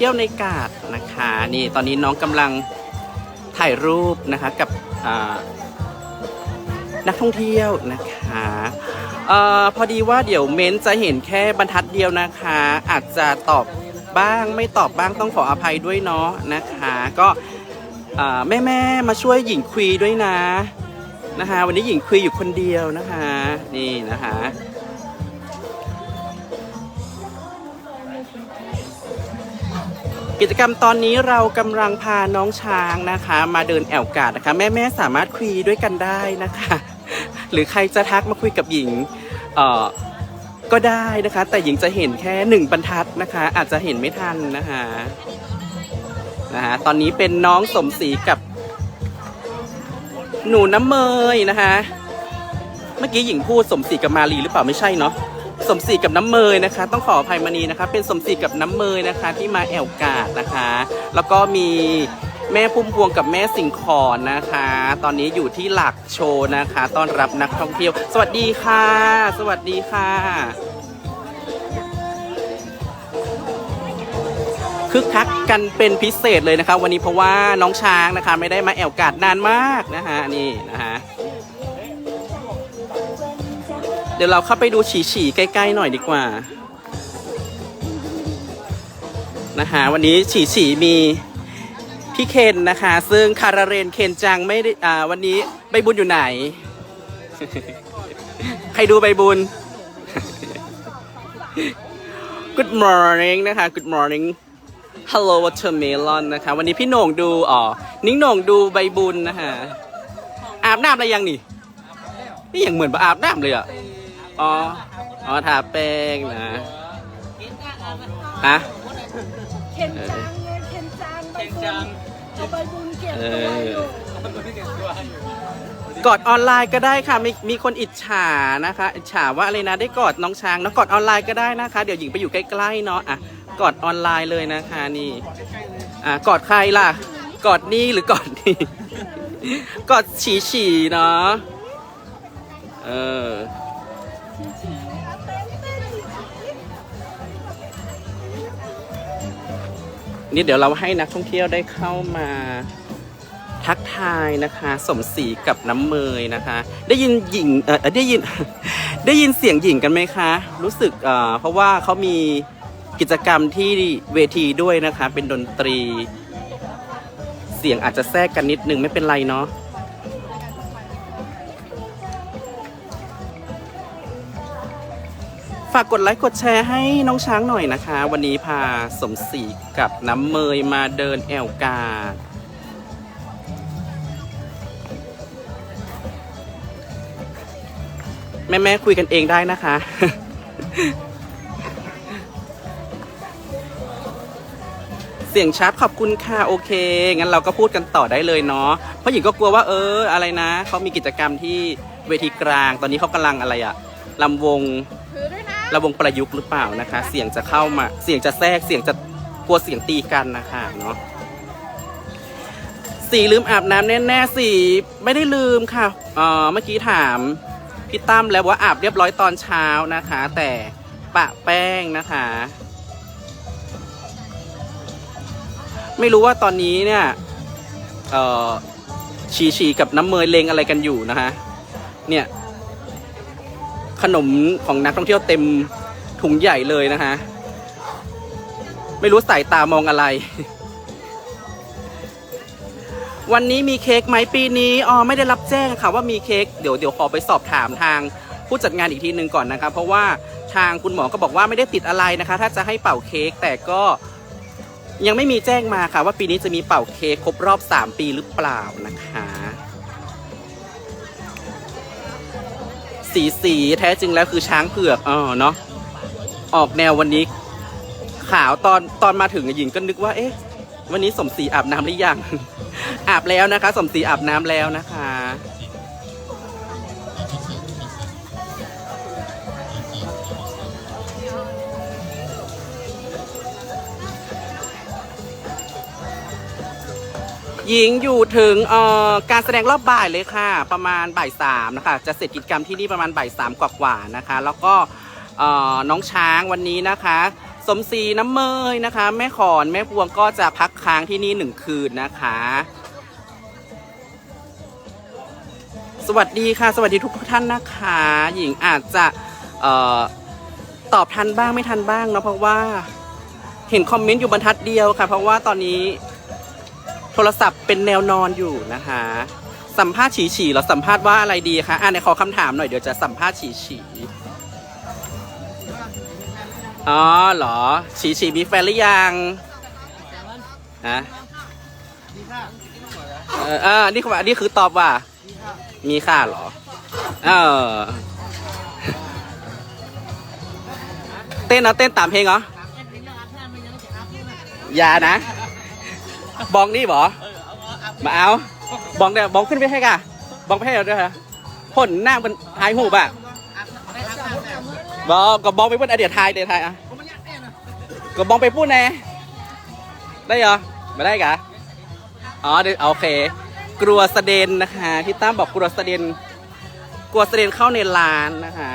ที่ยวในกาดนะคะนี่ตอนนี้น้องกำลังถ่ายรูปนะคะกับนักท่องเที่ยวนะคะออพอดีว่าเดี๋ยวเม้นจะเห็นแค่บรรทัดเดียวนะคะ อาจจะตอบบ้างไม่ตอบบ้างต้องขออภัยด้วยเนาะนะคะ ก็แม่แม่มาช่วยหญิงคุยด้วยนะนะคะ วันนี้หญิงคุยอยู่คนเดียวนะคะ นี่นะคะ กิจกรรมตอนนี้เรากำลังพาน้องช้างนะคะ มาเดินแอวกาดนะคะ แม่แม่ๆสามารถคุยด้วยกันได้นะคะ หรือใครจะทักมาคุยกับหญิงเอ่อก็ได้นะคะ แต่หญิงจะเห็นแค่หนึ่งบรรทัดนะคะ อาจจะเห็นไม่ทันนะคะนะคะตอนนี้เป็นน้องสมศรีกับ หนูน้ำเมยนะคะ เมื่อกี้หญิงพูดสมศรีกับมารีหรือเปล่าไม่ใช่เนาะ สมศรีกับน้ำเมยนะคะ ต้องขออภัยมานีนะคะ เป็นสมศรีกับน้ำเมยนะคะ ที่มาแอวกาดนะคะ แล้วก็มีแม่พุ่มพวงกับแม่สิงขอนนะคะ ตอนนี้อยู่ที่หลักโชว์นะคะ ต้อนรับนักท่องเที่ยว สวัสดีค่ะ สวัสดีค่ะ คึกคักกันเป็นพิเศษเลยนะคะ วันนี้เพราะว่าน้องช้างนะคะ ไม่ได้มาแอวกาดนานมากนะคะนี่นะคะ ดี๋ยวเราเข้าไปดูฉีฉีๆใกล้ๆหน่อยดีกว่า นะคะ วันนี้ฉีฉีๆมีพี่เคนนะคะ ซึ่งคาราเรนเคนจังไม่ได้อ่าวันนี้ใบบุญอยู่ไหน ใครดูใบบุญ Good morning นะคะ Good morning Hello watermelon นะคะ วันนี้พี่โหน่งดูอ๋อนิ้งโหน่งดูใบบุญนะคะอาบน้ำอะไรยังนี่นี่ยังเหมือนอาบน้ำเลยอะ อ๋อ อ๋อทาแป้งนะฮะเข็นจังไงเข็นจังเข็นจังเอาใบบุญเก็บเอตัวออยู่กอดออนไลน์ก็ได้ค่ะมีมีคนอิจฉานะคะ อิจฉาว่าอะไรนะได้กอดน้องช้างเนอะกอดออนไลน์ก็ได้นะคะ เดี๋ยวหญิงไปอยู่ใกล้ๆเนาะอะกอดออนไลน์เลยนะคะนี่อะกอดใครล่ะ กอดนี่หรือกอดนี่กอดฉีฉีๆเนาะเออ นี่เดี๋ยวเราให้นักท่องเที่ยวได้เข้ามาทักทายนะคะ สมศรีกับน้ำเมยนะคะ ได้ยินหญิงเออได้ยิน ได้ยินเสียงหญิงกันไหมคะ รู้สึกเอ่อเพราะว่าเขามีกิจกรรมที่เวทีด้วยนะคะ เป็นดนตรี เสียงอาจจะแทรกกันนิดนึงไม่เป็นไรเนาะ ฝากกดไลค์กดแชร์ให้น้องช้างหน่อยนะคะ วันนี้พาสมศรีกับน้ำเมยมาเดินแอวกา แม่แม่ๆคุยกันเองได้นะคะ เสียงชัดขอบคุณค่ะ โอเค งั้นเราก็พูดกันต่อได้เลยเนาะเพราะหญิงก็กลัวว่าเอออะไรนะ เขามีกิจกรรมที่เวทีกลาง ตอนนี้เขากำลังอะไรอะลำวง ระวงประยุกต์หรือเปล่านะคะ เสียงจะเข้ามา เสียงจะแทรก เสียงจะกลัวเสียงตีกันนะคะเนาะ สีลืมอาบน้ำแน่ๆสีไม่ได้ลืมค่ะ เออเมื่อกี้ถามพี่ตั้มแล้วว่าอาบเรียบร้อยตอนเช้านะคะ แต่ปะแป้งนะคะ ไม่รู้ว่าตอนนี้เนี่ย เออชีชีกับน้ำเมยเลงอะไรกันอยู่นะคะเนี่ย ขนมของนักท่องเที่ยวเต็มถุงใหญ่เลยนะคะ ไม่รู้สายตามองอะไร วันนี้มีเค้กไหมปีนี้อ๋อไม่ได้รับแจ้งค่ะว่ามีเค้กเดี๋ยวเดี๋ยวขอไปสอบถามทางผู้จัดงานอีกทีหนึ่งก่อนนะคะ เพราะว่าทางคุณหมอก็บอกว่าไม่ได้ติดอะไรนะคะ ถ้าจะให้เป่าเค้กแต่ก็ยังไม่มีแจ้งมาค่ะว่าปีนี้จะมีเป่าเค้กครบรอบ 3 ปีหรือเปล่านะคะ สีสีแท้จริงแล้วคือช้างเผือกอ๋อเนาะออกแนววันนี้ ขาวตอนตอนมาถึงหญิงก็นึกว่า เอ๊ะ วันนี้สมศรีอาบน้ำหรือยัง อาบแล้วนะคะ สมศรีอาบน้ำแล้วนะคะ หญิงอยู่ถึงเอ่อการแสดงรอบบ่ายเลยค่ะ ประมาณบ่ายสามนะคะจะเสร็จกิจกรรมที่นี่ประมาณบ่ายสามกว่าๆนะคะ แล้วก็เอ่อน้องช้างวันนี้นะคะ สมศรีน้ำเมยนะคะ แม่ขอนแม่พวงก็จะพักค้างที่นี่หนึ่งคืนนะคะ สวัสดีค่ะ สวัสดีทุกท่านนะคะ หญิงอาจจะเอ่อตอบทันบ้างไม่ทันบ้างเนาะเพราะว่าเห็นคอมเมนต์อยู่บรรทัดเดียวค่ะ เพราะว่าตอนนี้ โทรศัพท์เป็นแนวนอนอยู่นะคะสัมภาษณ์ฉีฉีเราสัมภาษณ์ว่าอะไรดีคะอ่าในขอคำถามหน่อยเดี๋ยวจะสัมภาษณ์ฉีฉีอ๋อเหรอ ฉีฉีมีแฟนหรือยังฮะเอออ่านี่คือนนี้คือตอบว่า มีค่าเหรอ เออ เต้นเนาะเต้นตามเพลงเหรอ อย่านะ บองนี่บอมาเอาบองเดี๋ยวบองขึ้นไปให้กะบองไปให้เราด้วยฮะผลหน้ามันทายหูบ่ะบอกก็บองไปพูดอะเดียทายเดียทายอะก็บองไปพูดแน่ได้เหรอไม่ได้กะอ๋อเดี๋ยวโอเค กลัวสะเด็นนะคะพี่ตั้มบอกกลัวสะเด็นกลัวสะเด็นเข้าในร้านนะคะ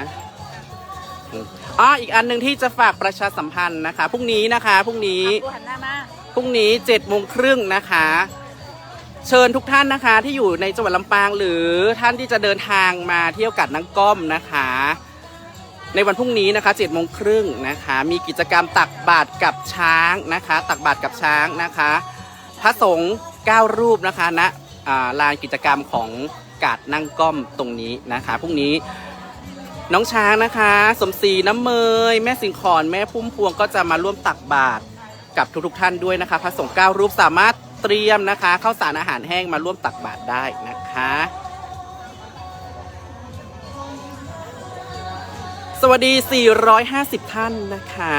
อ๋ออีกอันหนึ่งที่จะฝากประชาสัมพันธ์นะคะพรุ่งนี้นะคะพรุ่งนี้หันหน้ามา พรุ่งนี้7จ็ดโมงครึ่งนะคะ เชิญทุกท่านนะคะที่อยู่ในจังหวัดลำปางหรือท่านที่จะเดินทางมาเที่ยวกัดนังก้อมนะคะ ในวันพรุ่งนี้นะคะ7จ็ดโมงครึ่งนะคะ มีกิจกรรมตักบาตรกับช้างนะคะ ตักบาตรกับช้างนะคะ พระสงฆ์9รูปนะคะณอ่าลานกิจกรรมของกาดนั่งก้อมตรงนี้นะคะพรุ่งนี้น้องช้างนะคะ สมศรีน้ำเมย แม่สิงขอนแม่พุ่มพวงก็จะมาร่วมตักบาตร กับทุกๆท่านด้วยนะคะ พระสงฆ์เก้ารูปสามารถเตรียมนะคะข้าวสารอาหารแห้งมาร่วมตักบาตรได้นะคะสวัสดี 450 ท่านนะคะ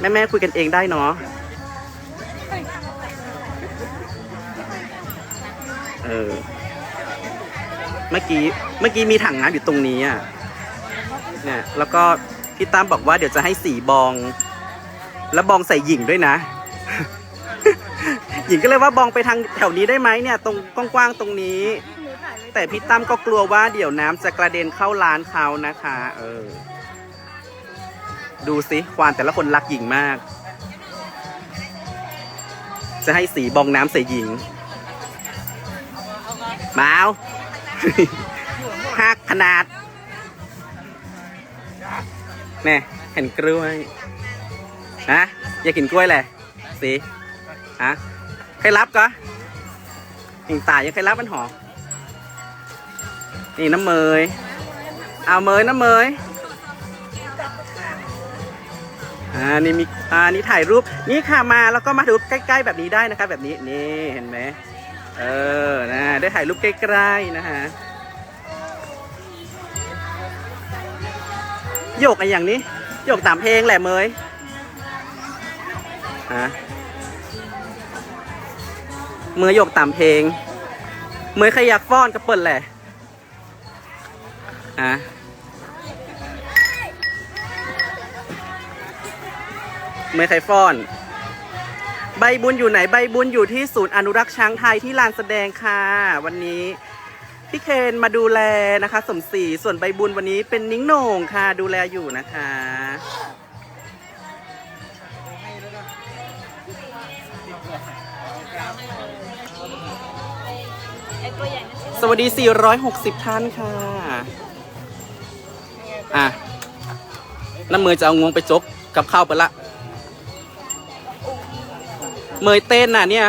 แม่ ๆ คุยกันเองได้เนาะ เออ เมื่อกี้ เมื่อกี้มีถังน้ำอยู่ตรงนี้อะ เนี่ย แล้วก็ พี่ตั้มบอกว่าเดี๋ยวจะให้สีบอง แล้วบองใส่หญิงด้วยนะ หญิงก็เลยว่าบองไปทางแถวนี้ได้ไหมเนี่ย ตรงกว้างๆตรงนี้ แต่พี่ตั้มก็กลัวว่าเดี๋ยวน้ำจะกระเด็นเข้าร้านเขานะคะ เออ ดูสิควานแต่ละคนรักหญิงมาก จะให้สีบองน้ำใส่หญิงมาวหักขนาด แน่เห็นกล้วยฮะอยากกินกล้วยแหละสิฮะใครรับก็หิงตายยังใครรับมันหอมนี่น้ำเมยเอาเมยน้ำเมยอ่านี่มีอ่านี่ถ่ายรูปนี่ค่ะมาแล้วก็มาดูใกล้ ๆ แบบนี้ได้นะคะแบบนี้นี่เห็นไหมเออนะได้ถ่ายรูปใกล้ๆนะฮะ โยกอะไรอย่างนี้ โยกตามเพลงแหละเมยฮะเมยโยกตามเพลง เมยใครอยากฟ้อนก็เปิดแหละฮะเมยใครฟ้อน ใบบุญอยู่ไหนใบบุญอยู่ที่ศูนย์อนุรักษ์ช้างไทยที่ลานแสดงค่ะ วันนี้ พี่เคนมาดูแลนะคะ สมศรีส่วนใบบุญวันนี้เป็นนิ้งโหน่งค่ะดูแลอยู่นะคะไอ้ตัวใหญ่นั่นสิสวัสดี 460 ท่านค่ะ อะ น้ำเมยจะเอางวงไปจกกับข้าวไปละ เมยเต้นน่ะเนี่ย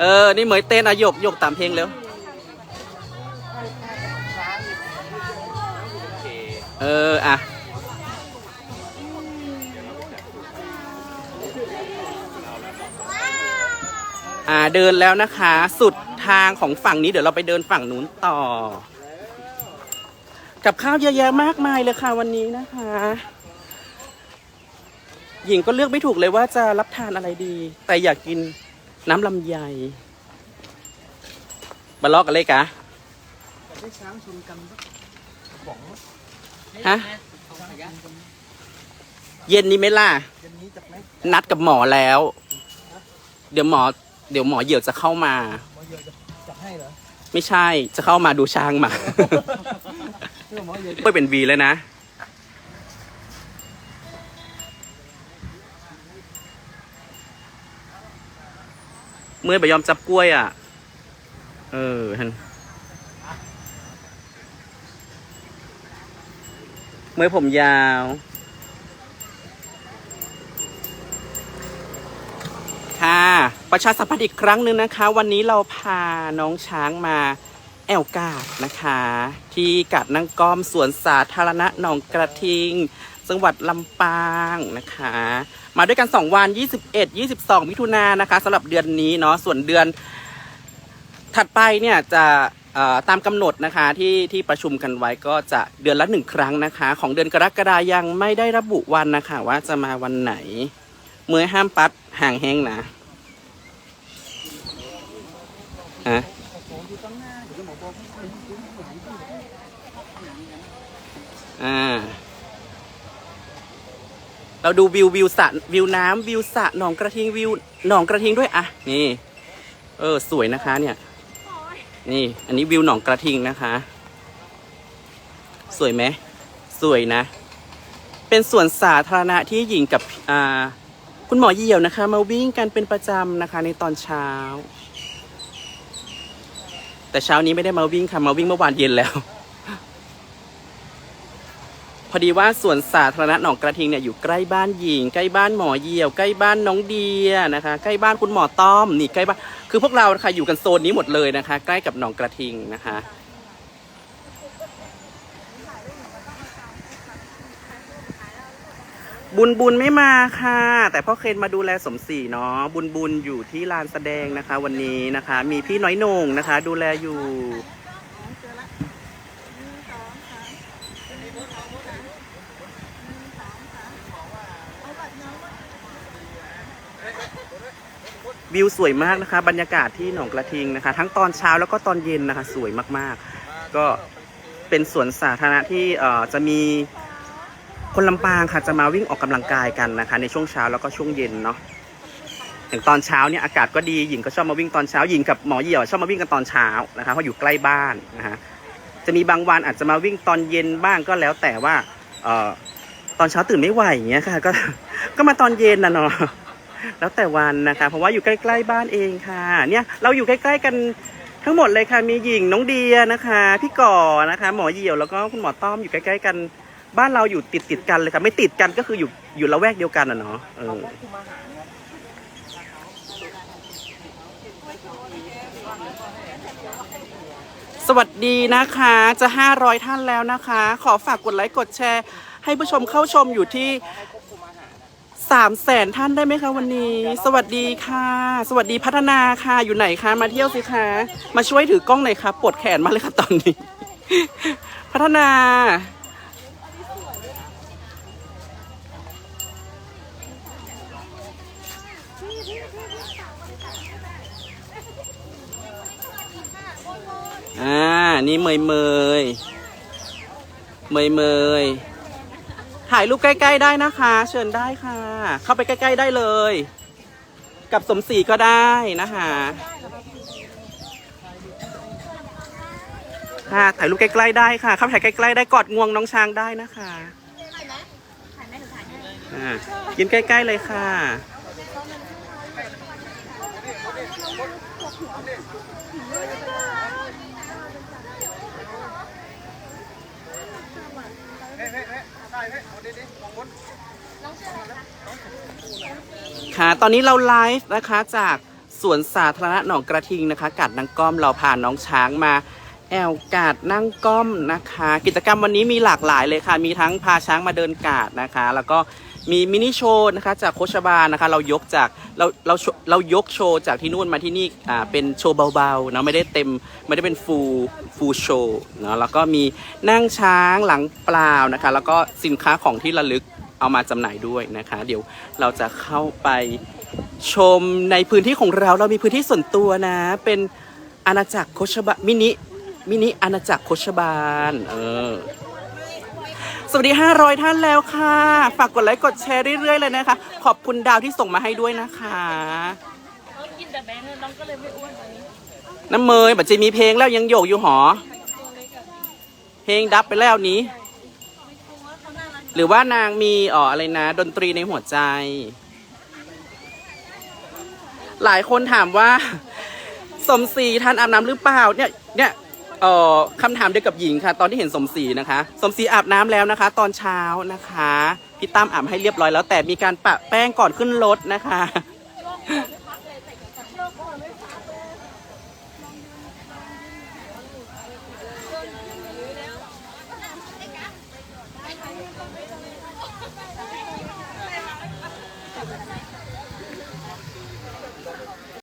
เออ นี่เมยเต้นอะโยกโยกตามเพลงเร็ว เออ อะ อ่าเดินแล้วนะคะ สุดทางของฝั่งนี้เดี๋ยวเราไปเดินฝั่งนู้นต่อ กับข้าวเยอะแยะมากมายเลยค่ะวันนี้นะคะ หญิงก็เลือกไม่ถูกเลยว่าจะรับทานอะไรดี แต่อยากกินน้ำลำไยบาลอกกันเลยกะ ฮะ เย็นนี้ไหม่ล่ะนัดกับหมอแล้ว เดี๋ยวหมอ เดี๋ยวหมอเหยี่ยวจะเข้ามาไม่ใช่ จะเข้ามาดูช้างหมา เรื่เป็นวีแล้วนะ เมื่อยไปยอมจับกล้วยอะ เออท่น เมื่อผมยาว ค่ะ ประชาสัมพันธ์อีกครั้งหนึ่งนะคะ วันนี้เราพาน้องช้างมาแอวกาดนะคะ ที่กาดนั่งก้อมสวนสาธารณะหนองกระทิง จังหวัดลำปางนะคะ มาด้วยกัน 2 วัน 21 22 มิถุนายนนะคะสำหรับเดือนนี้เนาะส่วนเดือนถัดไปเนี่ยจะ ตามกำหนดนะคะที่ที่ประชุมกันไว้ก็จะเดือนละหนึ่งครั้งนะคะ ของเดือนกรกฎายังไม่ได้ระบุวันนะคะว่าจะมาวันไหน เมื่อห้ามปัดห่างแห้งนะฮะอ่าเราดูวิววิวสระวิวน้ำวิวสระหนองกระทิงวิวหนองกระทิงด้วยอะนี่ เออ สวยนะคะเนี่ย นี่ อันนี้วิวหนองกระทิงนะคะ สวยไหม สวยนะ เป็นสวนสาธารณะที่หญิงกับคุณหมอเยี่ยวนะคะ มาวิ่งกันเป็นประจำนะคะในตอนเช้า แต่เช้านี้ไม่ได้มาวิ่งค่ะ มาวิ่งเมื่อวานเย็นแล้ว พอดีว่าสวนสาธารณะหนองกระทิงเนี่ยอยู่ใกล้บ้านหญิง ใกล้บ้านหมอเยี่ยว ใกล้บ้านน้องเดียนะคะ ใกล้บ้านคุณหมอต้อมนี่ใกล้บ้านคือพวกเราค่ะอยู่กันโซนนี้หมดเลยนะคะ ใกล้กับหนองกระทิงนะคะบุญบุญไม่มาค่ะ แต่พ่อเคนมาดูแลสมศรีเนาะบุญบุญอยู่ที่ลานแสดงนะคะ วันนี้นะคะ มีพี่น้อยนงนะคะ ดูแลอยู่ วิวสวยมากนะคะ บรรยากาศที่หนองกระทิงนะคะ ทั้งตอนเช้าแล้วก็ตอนเย็นนะคะ สวยมากๆ ก็เป็นสวนสาธารณะที่จะมีคนลำปางค่ะจะมาวิ่งออกกำลังกายกันนะคะ ในช่วงเช้าแล้วก็ช่วงเย็นเนาะอย่างตอนเช้าเนี่ยอากาศก็ดีหญิงก็ชอบมาวิ่งตอนเช้าหญิงกับหมอเหี่ยวชอบมาวิ่งกันตอนเช้านะคะเพราะอยู่ใกล้บ้านนะฮะจะมีบางวันอาจจะมาวิ่งตอนเย็นบ้างก็แล้วแต่ว่าเอ่อตอนเช้าตื่นไม่ไหวอย่างเงี้ยค่ะก็ก็มาตอนเย็นนะเนาะ แล้วแต่วันนะคะ เพราะว่าอยู่ใกล้ๆบ้านเองค่ะ เนี่ยเราอยู่ใกล้ๆกันทั้งหมดเลยค่ะ มีหญิงน้องเดียนะคะ พี่ก่อนะคะ หมอเหี่ยวแล้วก็คุณหมอต้อมอยู่ใกล้ๆกัน บ้านเราอยู่ติดติดๆกันเลยค่ะ ไม่ติดกันก็คืออยู่อยู่ละแวกเดียวกันอะเนาะเออสวัสดีนะคะจะ 500 ท่านแล้วนะคะ ขอฝากกดไลค์กดแชร์ ให้ผู้ชมเข้าชมอยู่ที่ สามแสนท่านได้ไหมคะวันนี้ สวัสดีค่ะ สวัสดีพัฒนาค่ะ อยู่ไหนคะ มาเที่ยวสิคะ มาช่วยถือกล้องหน่อยค่ะปวดแขนมาเลยค่ะตอนนี้ พัฒนา อ่า นี่เมยเมยเมยเมย ถ่ายรูปใกล้ ๆ ได้นะคะ เชิญได้ค่ะ เข้าไปใกล้ ๆ ได้เลย กับสมศรีก็ได้นะคะค่ะถ่ายรูปใกล้ๆได้ค่ะเข้าถ่ายใกล้ๆได้กอดงวงน้องช้างได้นะคะอ่ายิ้มใกล้ๆเลยค่ะ ค่ะ ตอนนี้เราไลฟ์นะคะจากสวนสาธารณะหนองกระทิงนะคะ กัดนางก้อมเราผ่าน้องช้างมาแอวกาดนั่งก้อมนะคะ กิจกรรมวันนี้มีหลากหลายเลยค่ะ มีทั้งพาช้างมาเดินกาดนะคะ แล้วก็ มีมินิโชว์นะคะจากโคชบาลนะคะ เรายกจากเราเราเรายกโชว์จากที่นู่นมาที่นี่อ่าเป็นโชว์เบาๆนะไม่ได้เต็มไม่ได้เป็นฟูลฟูลโชว์นะแล้วก็มีนั่งช้างหลังเปล่านะคะ แล้วก็สินค้าของที่ระลึกเอามาจำหน่ายด้วยนะคะ เดี๋ยวเราจะเข้าไปชมในพื้นที่ของเราเรามีพื้นที่ส่วนตัวนะ เป็นอาณาจักรโคชบามินิมินิอาณาจักรโคชบาลเออ สวัสดี 500 ท่านแล้วค่ะ ฝากกดไลค์กดแชร์เรื่อยๆเลยนะคะ ขอบคุณดาวที่ส่งมาให้ด้วยนะคะน้องกินแต่แบงค์น้องก็เลยไม่อ้วนน้ำเมยบัจจะมีเพลงแล้วยังโยกอยู่หอ เพลงดับไปแล้วนี้ หรือว่านางมีอ๋ออะไรนะ ดนตรีในหัวใจ หลายคนถามว่า สมศรีทานอาบน้ำหรือเปล่าเนี่ยเนี่ย เอ่อคำถามเดียวกับหญิงค่ะ ตอนที่เห็นสมศรีนะคะ สมศรีอาบน้ำแล้วนะคะ ตอนเช้านะคะพี่ตั้มอาบให้เรียบร้อยแล้วแต่มีการปะแป้งก่อนขึ้นรถนะคะ